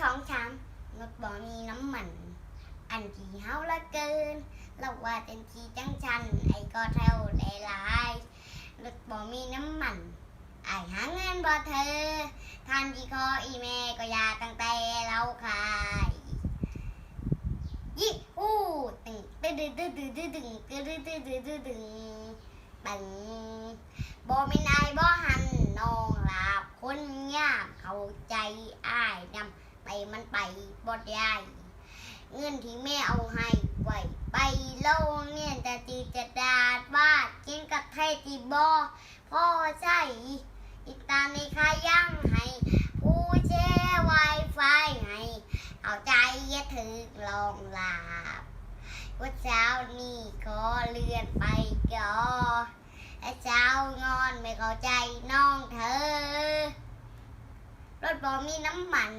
สองสามรถบ่มีน้ำมัน อันที่เฮาละเกินเราว่าเต็มทีจังชัน ไอ้ก็เท่าหลายๆรถบ่มีน้ำมันไอ้หาเงินบ่เธอทานที่คออีแม่ก็ยาตั้งแต่เราขายยี่อู้ตึงตึงตึงตึงตึงตึงตึงตึงตึงตึงตึงตึงตึงตึงบ่เป็นไอ้บ่หันน้องลาบคนยามเข้าใจอ้ายนำ ไปมันไปบ่ได้เงินที่แม่เอาให้ไว้ไปโลงเนี่ยจะตีจะดาดวาดกินกับไทยตีบ่พ่อใช่อีตาในคายังให้ผู้แช่ไวไฟให้เอาใจย่าถึงลองหลับว่าเช้านี้ขอเลื่อนไปก่อนและเช้างอนไม่เข้าใจน้องเธอ รถบอมีน้ำมัน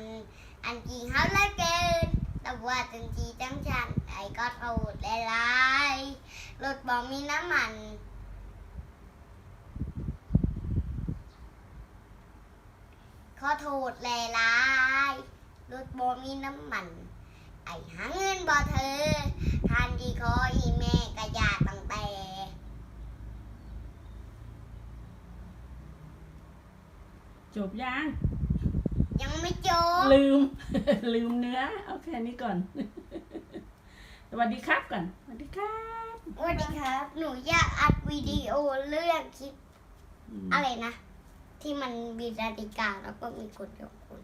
อันกี่เฮาเละเกินแต่ว่าจังจีจังชันไอ้ก็โทษหลายๆรถบอมีน้ำมันขอโทษหลายๆรถบอมีน้ำมัน ไอ้หาเงินบ่เธอทานดีขออีแม่กระยาตั้งแต่จบยัง จบลืม ลืมเนื้อ เอาแค่นี้ก่อน สวัสดีครับก่อน สวัสดีครับสวัสดีครับ หนูอยากอัดวิดีโอเรื่องคลิปมอะไรนะ ที่มันมีนาฬิกาแล้วก็มีกดยกคน